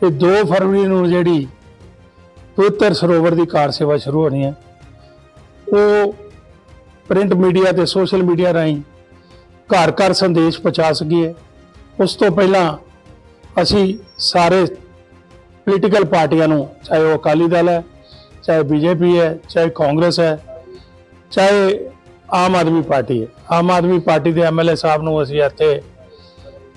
ਕਿ 2 ਫਰਵਰੀ ਨੂੰ ਜਿਹੜੀ ਪਵਿੱਤਰ ਸਰੋਵਰ ਦੀ ਕਾਰ ਸੇਵਾ ਸ਼ੁਰੂ ਹੋਣੀ ਹੈ। ਉਹ ਪ੍ਰਿੰਟ ਮੀਡੀਆ ਤੇ ਸੋਸ਼ਲ ਮੀਡੀਆ ਰਾਹੀਂ ਘਰ ਘਰ ਸੰਦੇਸ਼ ਪਹੁੰਚਾ ਸਕੀਏ। ਉਸ ਤੋਂ ਪਹਿਲਾਂ ਅਸੀਂ ਸਾਰੇ ਪੋਲੀਟੀਕਲ ਪਾਰਟੀਆਂ ਨੂੰ, ਚਾਹੇ ਉਹ ਅਕਾਲੀ ਦਲ ਹੈ, ਚਾਹੇ ਬੀਜੇਪੀ ਹੈ, ਚਾਹੇ ਕਾਂਗਰਸ ਹੈ, ਚਾਹੇ ਆਮ ਆਦਮੀ ਪਾਰਟੀ ਹੈ। ਆਮ ਆਦਮੀ ਪਾਰਟੀ ਦੇ ਐਮਐਲਏ ਸਾਹਿਬ ਨੂੰ ਅਸੀਂ ਇੱਥੇ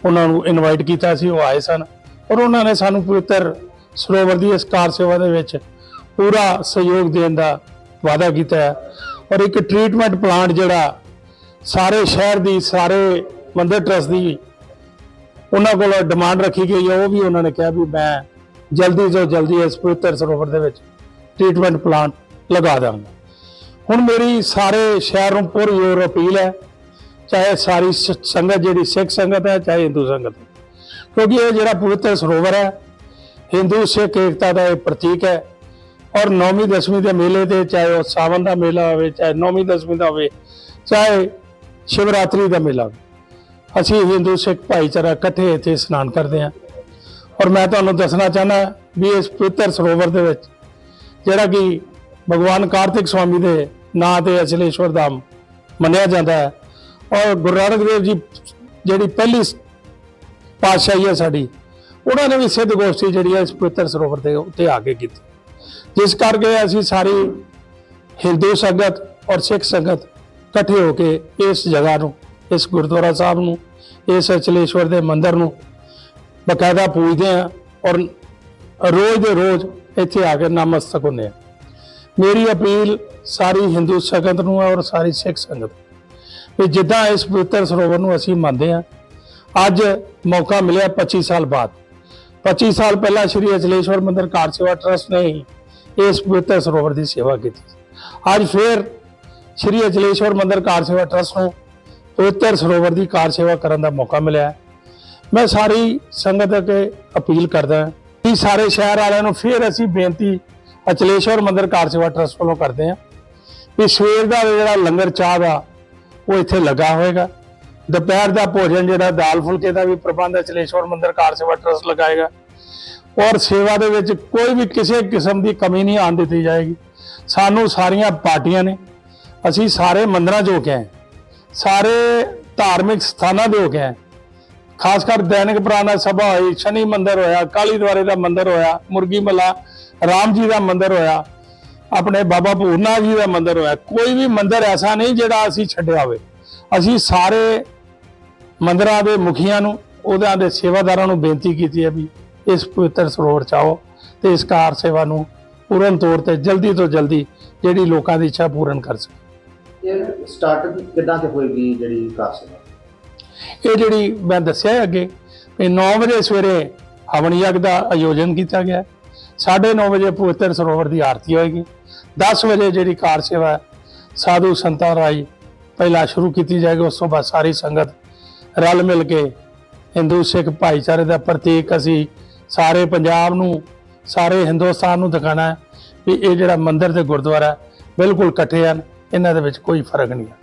ਉਹਨਾਂ ਨੂੰ ਇਨਵਾਈਟ ਕੀਤਾ ਸੀ, ਉਹ ਆਏ ਸਨ। ਔਰ ਉਹਨਾਂ ਨੇ ਸਾਨੂੰ ਪਵਿੱਤਰ ਸਰੋਵਰ ਦੀ ਇਸ ਕਾਰ ਸੇਵਾ ਦੇ ਵਿੱਚ ਪੂਰਾ ਸਹਿਯੋਗ ਦੇਣ ਦਾ ਵਾਅਦਾ ਕੀਤਾ ਹੈ। ਔਰ ਇੱਕ ਟ੍ਰੀਟਮੈਂਟ ਪਲਾਂਟ ਜਿਹੜਾ ਸਾਰੇ ਸ਼ਹਿਰ ਦੀ, ਸਾਰੇ ਮੰਦਰ ਟਰਸਟ ਦੀ ਉਹਨਾਂ ਕੋਲ ਡਿਮਾਂਡ ਰੱਖੀ ਗਈ ਹੈ। ਉਹ ਵੀ ਉਹਨਾਂ ਨੇ ਕਿਹਾ ਵੀ ਮੈਂ ਜਲਦੀ ਤੋਂ ਜਲਦੀ ਇਸ ਪਵਿੱਤਰ ਸਰੋਵਰ ਦੇ ਵਿੱਚ ਟ੍ਰੀਟਮੈਂਟ ਪਲਾਂਟ ਲਗਾ ਦਾਂਗਾ। ਹੁਣ ਮੇਰੀ ਸਾਰੇ ਸ਼ਹਿਰ ਨੂੰ ਪੂਰੀ ਹੋਰ ਅਪੀਲ ਹੈ, ਚਾਹੇ ਸਾਰੀ ਸ- ਸੰਗਤ ਜਿਹੜੀ ਸਿੱਖ ਸੰਗਤ ਹੈ, ਚਾਹੇ ਹਿੰਦੂ ਸੰਗਤ ਹੈ। ਕਿਉਂਕਿ ਇਹ ਜਿਹੜਾ ਪਵਿੱਤਰ ਸਰੋਵਰ ਹੈ ਹਿੰਦੂ ਸਿੱਖ ਏਕਤਾ ਦਾ ਇਹ ਪ੍ਰਤੀਕ ਹੈ ਔਰ ਨੌਵੀਂ ਦਸਵੀਂ ਦੇ ਮੇਲੇ ਤੇ ਚਾਹੇ ਉਹ ਸਾਵਨ ਦਾ ਮੇਲਾ ਹੋਵੇ ਚਾਹੇ ਨੌਵੀਂ ਦਸਵੀਂ ਦਾ ਹੋਵੇ ਚਾਹੇ ਸ਼ਿਵਰਾਤਰੀ ਦਾ ਮੇਲਾ ਹੋਵੇ ਅਸੀਂ ਹਿੰਦੂ ਸਿੱਖ ਭਾਈਚਾਰਾ ਇਕੱਠੇ ਇੱਥੇ ਇਸ਼ਨਾਨ ਕਰਦੇ ਹਾਂ ਔਰ ਮੈਂ ਤੁਹਾਨੂੰ ਦੱਸਣਾ ਚਾਹਨਾ ਵੀ ਇਸ ਪਵਿੱਤਰ ਸਰੋਵਰ ਦੇ ਵਿੱਚ ਜਿਹੜਾ ਕਿ ਭਗਵਾਨ ਕਾਰਤਿਕ ਸਵਾਮੀ ਦੇ ਨਾਂ ਤੇ ਅਚਲੇਸ਼ਵਰ ਧਾਮ ਮੰਨਿਆ ਜਾਂਦਾ ਹੈ ਔਰ ਗੁਰੂ ਨਾਨਕ ਦੇਵ ਜੀ ਜਿਹੜੀ ਪਹਿਲੀ ਪਾਤਸ਼ਾਹੀ ਹੈ ਸਾਡੀ। ਉਹਨਾਂ ਨੇ ਵੀ ਸਿੱਧ ਗੋਸ਼ਟੀ ਜਿਹੜੀ ਹੈ ਇਸ ਪਵਿੱਤਰ ਸਰੋਵਰ ਦੇ ਉੱਤੇ ਆ ਕੇ ਕੀਤੀ। ਜਿਸ ਕਰਕੇ ਅਸੀਂ ਸਾਰੀ ਹਿੰਦੂ ਸੰਗਤ ਔਰ ਸਿੱਖ ਸੰਗਤ ਇਕੱਠੇ ਹੋ ਕੇ ਇਸ ਜਗ੍ਹਾ ਨੂੰ, ਇਸ ਗੁਰਦੁਆਰਾ ਸਾਹਿਬ ਨੂੰ, ਇਸ ਅਚਲੇਸ਼ਵਰ ਦੇ ਮੰਦਿਰ ਨੂੰ ਬਕਾਇਦਾ ਪੂਜਦੇ ਆ ਔਰ ਰੋਜ਼ ਦੇ ਰੋਜ਼ ਇੱਥੇ ਆ ਕੇ ਨਮਸਤਕ ਹੁੰਦੇ ਆ ਮੇਰੀ ਅਪੀਲ ਸਾਰੀ ਹਿੰਦੂ ਸੰਗਤ ਨੂੰ ਔਰ ਸਾਰੀ ਸਿੱਖ ਸੰਗਤ ਨੂੰ। ਵੀ ਜਿੱਦਾਂ ਇਸ ਪਵਿੱਤਰ ਸਰੋਵਰ ਨੂੰ ਅਸੀਂ ਮੰਨਦੇ ਆ ਅੱਜ ਮੌਕਾ ਮਿਲਿਆ 25 ਸਾਲ ਬਾਅਦ। 25 ਸਾਲ ਪਹਿਲਾਂ ਸ਼੍ਰੀ ਅਚਲੇਸ਼ਵਰ ਮੰਦਿਰ ਕਾਰ ਸੇਵਾ ਟਰਸਟ ਨੇ ਹੀ ਇਸ ਪਵਿੱਤਰ ਸਰੋਵਰ ਦੀ ਸੇਵਾ ਕੀਤੀ ਅੱਜ ਫਿਰ ਸ਼੍ਰੀ ਅਚਲੇਸ਼ਵਰ ਮੰਦਿਰ ਕਾਰ ਸੇਵਾ ਟਰਸਟ ਨੂੰ ਪਵਿੱਤਰ ਸਰੋਵਰ ਦੀ ਕਾਰ ਸੇਵਾ ਕਰਨ ਦਾ ਮੌਕਾ ਮਿਲਿਆ ਮੈਂ ਸਾਰੀ ਸੰਗਤ ਅੱਗੇ ਅਪੀਲ ਕਰਦਾ ਕਿ ਸਾਰੇ ਸ਼ਹਿਰ ਵਾਲਿਆਂ ਨੂੰ ਫਿਰ ਅਸੀਂ ਬੇਨਤੀ ਅਚਲੇਸ਼ਵਰ ਮੰਦਿਰ ਕਾਰ ਸੇਵਾ ਟਰਸਟ ਵੱਲੋਂ ਕਰਦੇ ਹਾਂ ਵੀ ਸਵੇਰ ਦਾ ਜਿਹੜਾ ਲੰਗਰ ਚਾਹ ਦਾ ਉਹ ਇੱਥੇ ਲੱਗਾ ਹੋਏਗਾ ਦੁਪਹਿਰ ਦਾ ਭੋਜਨ ਜਿਹੜਾ ਦਾਲ ਫੁਲਕੇ ਦਾ ਵੀ ਪ੍ਰਬੰਧ ਅਚਲੇਸ਼ਵਰ ਮੰਦਿਰ ਕਾਰ ਸੇਵਾ ਟਰਸਟ ਲਗਾਏਗਾ। ਔਰ ਸੇਵਾ ਦੇ ਵਿੱਚ ਕੋਈ ਵੀ ਕਿਸੇ ਕਿਸਮ ਦੀ ਕਮੀ ਨਹੀਂ ਆਉਣ ਦਿੱਤੀ ਜਾਏਗੀ। ਸਾਨੂੰ ਸਾਰੀਆਂ ਪਾਰਟੀਆਂ ਨੇ, ਅਸੀਂ ਸਾਰੇ ਮੰਦਰਾਂ 'ਚ ਹੋ ਕੇ ਆਏ ਸਾਰੇ ਧਾਰਮਿਕ ਸਥਾਨਾਂ ਦੇ ਹੋ ਕੇ ਆਏ ਖਾਸ ਕਰ ਦੈਨਿਕ ਪ੍ਰਾਣਾ ਸਭਾ ਹੋਈ, ਸ਼ਨੀ ਮੰਦਿਰ ਹੋਇਆ, ਕਾਲੀ ਦਵਾਰੇ ਦਾ ਮੰਦਿਰ ਹੋਇਆ, ਮੁਰਗੀ ਮਲਾ, ਰਾਮ ਜੀ ਦਾ ਮੰਦਿਰ ਹੋਇਆ, ਆਪਣੇ ਬਾਬਾ ਪੂਰਨਾ ਜੀ ਦਾ ਮੰਦਿਰ ਹੋਇਆ। ਕੋਈ ਵੀ ਮੰਦਿਰ ਐਸਾ ਨਹੀਂ ਜਿਹੜਾ ਅਸੀਂ ਛੱਡਿਆ ਹੋਵੇ। ਅਸੀਂ ਸਾਰੇ ਮੰਦਰਾਂ ਦੇ ਮੁਖੀਆਂ ਨੂੰ ਉਹਦਿਆਂ ਦੇ ਸੇਵਾਦਾਰਾਂ ਨੂੰ ਬੇਨਤੀ ਕੀਤੀ ਹੈ ਵੀ ਇਸ ਪਵਿੱਤਰ ਸਰੋਵਰ ਚ ਆਓ ਤੇ ਇਸ ਕਾਰ ਸੇਵਾ ਨੂੰ ਪੂਰਨ ਤੌਰ ਤੇ ਜਲਦੀ ਤੋਂ ਜਲਦੀ ਜਿਹੜੀ ਲੋਕਾਂ ਦੀ ਇੱਛਾ ਪੂਰਨ ਕਰ ਸਕਣ ਇਹ ਸਟਾਰਟ ਕਿੱਦਾਂ ਤੇ ਹੋਏਗੀ ਜਿਹੜੀ ਕਾਰ ਸੇਵਾ? ਇਹ ਜਿਹੜੀ ਮੈਂ ਦੱਸਿਆ ਅੱਗੇ ਕਿ 9 ਵਜੇ ਸਵੇਰੇ ਹਵਨ ਯੱਗ ਦਾ ਆਯੋਜਨ ਕੀਤਾ ਗਿਆ ਹੈ। ਸਾਢੇ 9 ਵਜੇ ਪਵਿੱਤਰ ਸਰੋਵਰ ਦੀ ਆਰਤੀ ਹੋਏਗੀ। 10 ਵਜੇ ਜਿਹੜੀ ਕਾਰ ਸੇਵਾ ਸਾਧੂ ਸੰਤਾਂ ਰਾਈ ਪਹਿਲਾਂ ਸ਼ੁਰੂ ਕੀਤੀ ਜਾਏਗੀ ਉਸ ਤੋਂ ਬਾਅਦ ਸਾਰੀ ਸੰਗਤ ਰਲ ਮਿਲ ਕੇ ਹਿੰਦੂ ਸਿੱਖ ਭਾਈਚਾਰੇ ਦਾ ਪ੍ਰਤੀਕ ਅਸੀਂ ਸਾਰੇ ਪੰਜਾਬ ਨੂੰ, ਸਾਰੇ ਹਿੰਦੁਸਤਾਨ ਨੂੰ ਦਿਖਾਣਾ ਹੈ ਵੀ ਇਹ ਜਿਹੜਾ ਮੰਦਿਰ ਤੇ ਗੁਰਦੁਆਰਾ ਬਿਲਕੁਲ ਇਕੱਠੇ ਹਨ, ਇਹਨਾਂ ਦੇ ਵਿੱਚ ਕੋਈ ਫ਼ਰਕ ਨਹੀਂ ਹੈ।